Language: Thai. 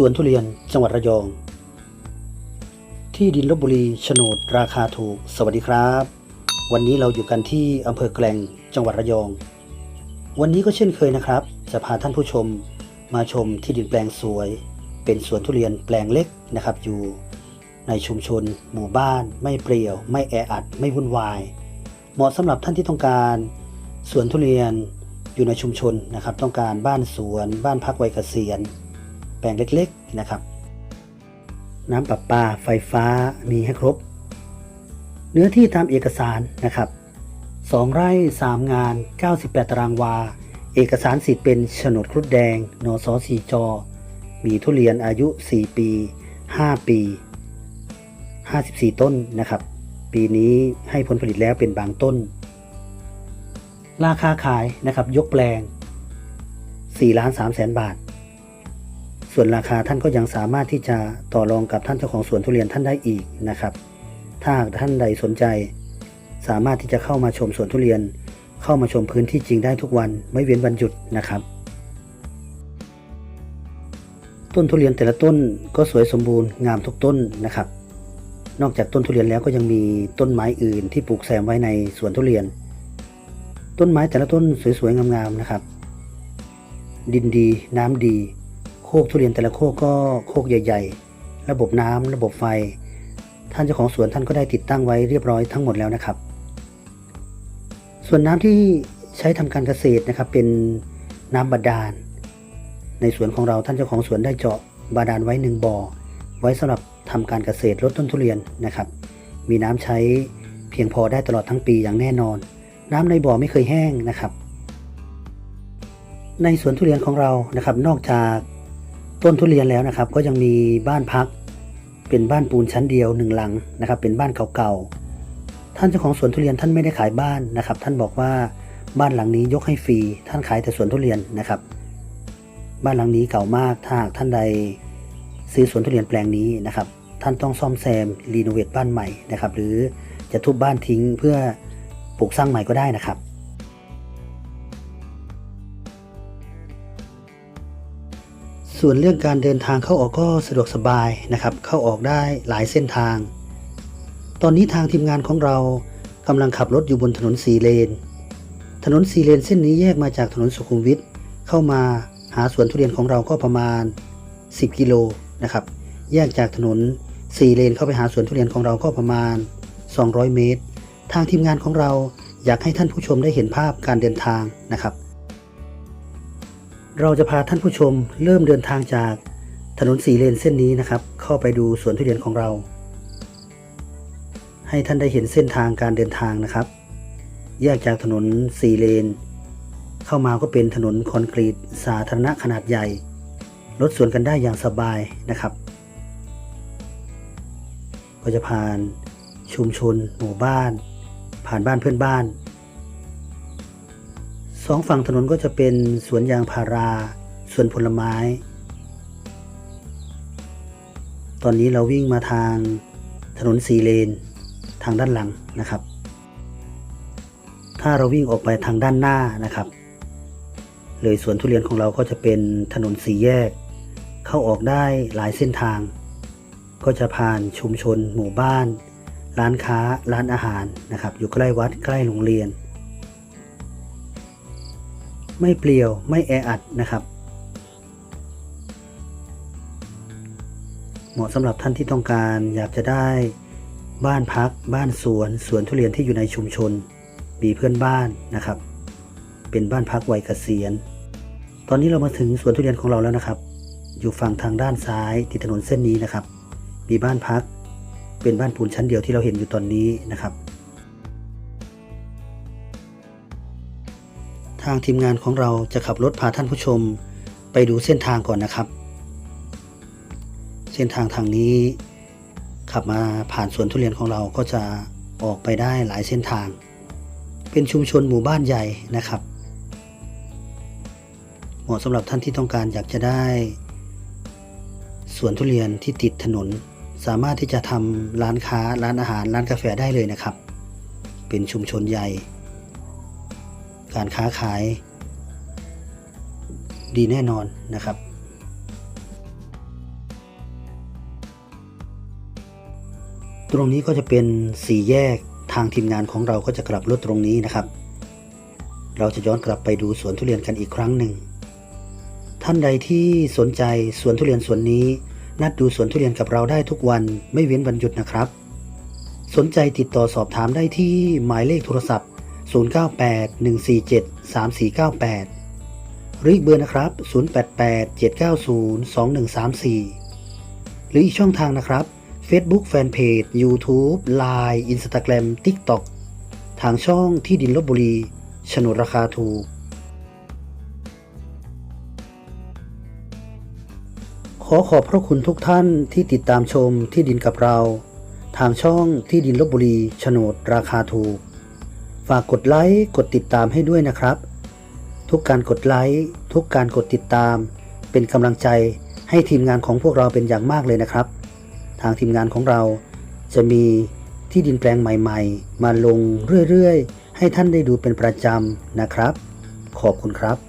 สวนทุเรียนจังหวัดระยอง ที่ดินลบบุรีโฉนดราคาถูก สวัสดีครับ วันนี้เราอยู่กันที่อำเภอแกลงจังหวัดระยอง วันนี้ก็เช่นเคยนะครับ จะพาท่านผู้ชมมาชมที่ดินแปลงสวย เป็นสวนทุเรียนแปลงเล็กนะครับ อยู่ในชุมชน หมู่บ้าน ไม่เปรี่ยว ไม่แออัด ไม่วุ่นวาย เหมาะสำหรับท่านที่ต้องการสวนทุเรียนอยู่ในชุมชนนะครับ ต้องการบ้านสวน บ้านพักวัยเกษียณ ลงเล็กๆนะครับ น้ำประปาไฟฟ้ามีให้ครบ เนื้อที่ตามเอกสารนะครับ 2 ไร่ 3 งาน 98 ตารางวา เอกสารสิทธิ์เป็นโฉนดครุฑแดง นสสีจอ มีทุเรียนอายุ 4 ปี 5 ปี 54 ต้นนะครับ ปีนี้ให้ผลผลิตแล้วเป็นบางต้น ราคาขายนะครับยกแปลง4ล้าน3แสนบาท ส่วนราคาท่านก็ยังสามารถที่จะต่อรองกับท่านเจ้าของสวนทุเรียนท่านได้อีกนะครับ ถ้าหากท่านใดสนใจ สามารถที่จะเข้ามาชมสวนทุเรียน เข้ามาชมพื้นที่จริงได้ทุกวันไม่เว้นวันหยุดนะครับ ต้นทุเรียนแต่ละต้นก็สวยสมบูรณ์งามทุกต้นนะครับ นอกจากต้นทุเรียนแล้วก็ยังมีต้นไม้อื่นที่ปลูกแซมไว้ในสวนทุเรียน ต้นไม้แต่ละต้นสวยๆงามๆนะครับ ดินดีน้ำดี โคกทุเรียนแต่ละโคกก็โคกใหญ่ ๆ ระบบน้ำระบบไฟ ท่านเจ้าของสวนท่านก็ได้ติดตั้งไว้เรียบร้อยทั้งหมดแล้วนะครับ ส่วนน้ำที่ใช้ทำการเกษตรนะครับเป็นน้ำบาดาล ในสวนของเราท่านเจ้าของสวนได้เจาะบาดาลไว้หนึ่งบ่อไว้สำหรับทำการเกษตรลดต้นทุเรียนนะครับ มีน้ำใช้เพียงพอได้ตลอดทั้งปีอย่างแน่นอน น้ำในบ่อไม่เคยแห้งนะครับ ในสวนทุเรียนของเรานะครับ นอกจาก ต้นทุเรียนแล้วนะครับ ก็ยังมีบ้านพัก เป็นบ้านปูนชั้นเดียวหนึ่งหลังนะครับ เป็นบ้านเก่าๆท่านเจ้าของสวนทุเรียนท่านไม่ได้ขายบ้านนะครับ ท่านบอกว่าบ้านหลังนี้ยกให้ฟรีท่านขายแต่สวนทุเรียนนะครับ บ้านหลังนี้เก่ามากถ้าหากท่านใดซื้อสวนทุเรียนแปลงนี้นะครับ ท่านต้องซ่อมแซมรีโนเวทบ้านใหม่นะครับ หรือจะทุบบ้านทิ้งเพื่อปลูกสร้างใหม่ก็ได้นะครับ ส่วนเรื่องการเดินทางเข้าออกก็สะดวกสบายนะครับ เข้าออกได้หลายเส้นทาง ตอนนี้ทางทีมงานของเรากำลังขับรถอยู่บนถนนสีเลน ถนนสีเลนเส้นนี้แยกมาจากถนนสุขุมวิทเข้ามาหาสวนทุเรียนของเราก็ประมาณ 10 กิโลนะครับ แยกจากถนนสีเลนเข้าไปหาสวนทุเรียนของเราก็ประมาณ 200 เมตร ทางทีมงานของเราอยากให้ท่านผู้ชมได้เห็นภาพการเดินทางนะครับ เราจะพาท่านผู้ชมเริ่มเดินทางจากถนนสีเลนเส้นนี้นะครับ เข้าไปดูสวนทุเรียนของเรา ให้ท่านได้เห็นเส้นทางการเดินทางนะครับ แยกจากถนนสีเลน เข้ามาก็เป็นถนนคอนกรีตสาธารณะขนาดใหญ่ รถสวนกันได้อย่างสบายนะครับ ก็จะผ่านชุมชน หมู่บ้าน ผ่านบ้านเพื่อนบ้าน สองฝั่งถนนก็จะเป็นสวนยางพาราสวนผลไม้ ตอนนี้เราวิ่งมาทางถนนสีเลน ทางด้านหลังนะครับ ถ้าเราวิ่งออกไปทางด้านหน้านะครับ เลยสวนทุเรียนของเราก็จะเป็นถนนสีแยก เข้าออกได้หลายเส้นทาง ก็จะผ่านชุมชน หมู่บ้าน ร้านค้า ร้านอาหารนะครับ อยู่ใกล้วัดใกล้โรงเรียน ไม่เปลี่ยวไม่แออัดนะครับ เหมาะสำหรับท่านที่ต้องการอยากจะได้บ้านพัก บ้านสวนสวนทุเรียนที่อยู่ในชุมชน มีเพื่อนบ้านนะครับ เป็นบ้านพักวัยเกษียณ ตอนนี้เรามาถึงสวนทุเรียนของเราแล้วนะครับ อยู่ฝั่งทางด้านซ้ายติดถนนเส้นนี้นะครับ มีบ้านพัก เป็นบ้านปูนชั้นเดียวที่เราเห็นอยู่ตอนนี้นะครับ ทางทีมงานของเราจะขับรถพาท่านผู้ชม ไปดูเส้นทางก่อนนะครับ เส้นทางทางนี้ ขับมาผ่านสวนทุเรียนของเราก็จะออกไปได้หลายเส้นทาง เป็นชุมชนหมู่บ้านใหญ่นะครับ เหมาะสำหรับท่านที่ต้องการอยากจะได้สวนทุเรียนที่ติดถนน สามารถที่จะทำร้านค้าร้านอาหารร้านกาแฟได้เลยนะครับ เป็นชุมชนใหญ่ การค้าขายดีแน่นอนนะครับ ตรงนี้ก็จะเป็นสี่แยกทางทีมงานของเราก็จะกลับรถตรงนี้นะครับ เราจะย้อนกลับไปดูสวนทุเรียนกันอีกครั้งหนึ่ง ท่านใดที่สนใจสวนทุเรียนสวนนี้ นัดดูสวนทุเรียนกับเราได้ทุกวันไม่เว้นวันหยุดนะครับ สนใจติดต่อสอบถามได้ที่หมายเลขโทรศัพท์ 0981473498 หรืออีกเบอร์นะครับ 0887902134 หรืออีกช่องทางนะครับ Facebook Fanpage YouTube Line Instagram TikTok ทางช่องที่ดินลบบุรีโฉนดราคาถูก ขอขอบพระคุณทุกท่านที่ติดตามชมที่ดินกับเรา ทางช่องที่ดินลบบุรีโฉนดราคาถูก ฝากกดไลค์กดติดตามให้ด้วยนะครับ ทุกการกดไลค์ทุกการกดติดตาม เป็นกำลังใจให้ทีมงานของพวกเราเป็นอย่างมากเลยนะครับ ทางทีมงานของเราจะมีที่ดินแปลงใหม่ ๆ มาลงเรื่อยๆ ให้ท่านได้ดูเป็นประจำนะครับ ขอบคุณครับ